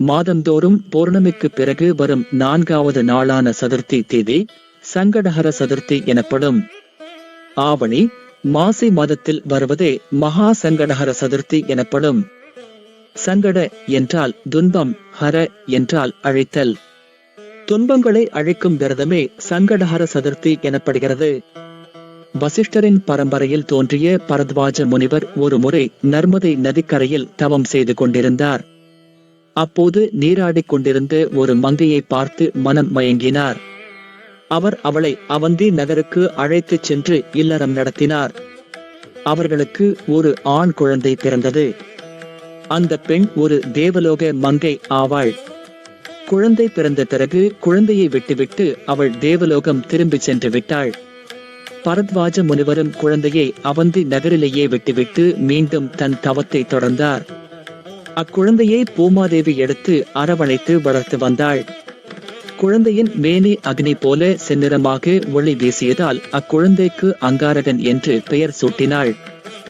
மாதந்தோறும் பௌர்ணமிக்கு பிறகு வரும் நான்காவது நாளான சதுர்த்தி தேதி சங்கடஹர சதுர்த்தி எனப்படும். ஆவணி மாசி மாதத்தில் வருவதே மகா சங்கடஹர சதுர்த்தி எனப்படும். சங்கட என்றால் துன்பம் ஹர என்றால் அழைத்தல். துன்பங்களை அழைக்கும் விரதமே சங்கடஹர சதுர்த்தி எனப்படுகிறது. வசிஷ்டரின் பரம்பரையில் தோன்றிய பரத்வாஜ முனிவர் ஒரு முறை நர்மதை நதிக்கரையில் தவம் செய்து கொண்டிருந்தார். அப்போது நீராடிக் கொண்டிருந்த ஒரு மங்கையை பார்த்து மனம் மயங்கினார். அவர் அவளை அவந்தி நகருக்கு அழைத்துச் சென்று இல்லறம் நடத்தினார். அவர்களுக்கு ஒரு ஆண் குழந்தை பிறந்தது. அந்த பெண் ஒரு தேவலோக மங்கை ஆவாள். குழந்தை பிறந்த பிறகு குழந்தையை விட்டுவிட்டு அவள் தேவலோகம் திரும்பிச் சென்று விட்டாள். பரத்வாஜ முனிவரும் குழந்தையை அவந்தி நகரிலேயே விட்டுவிட்டு மீண்டும் தன் தவத்தை தொடர்ந்தார். அக்குழந்தையை பூமாதேவி எடுத்து அரவணைத்து வளர்த்து வந்தாள். குழந்தையின் மேனி அக்னி போல செந்நிறமாக ஒளி வீசியதால் அக்குழந்தைக்கு அங்காரகன் என்று பெயர் சூட்டினாள்.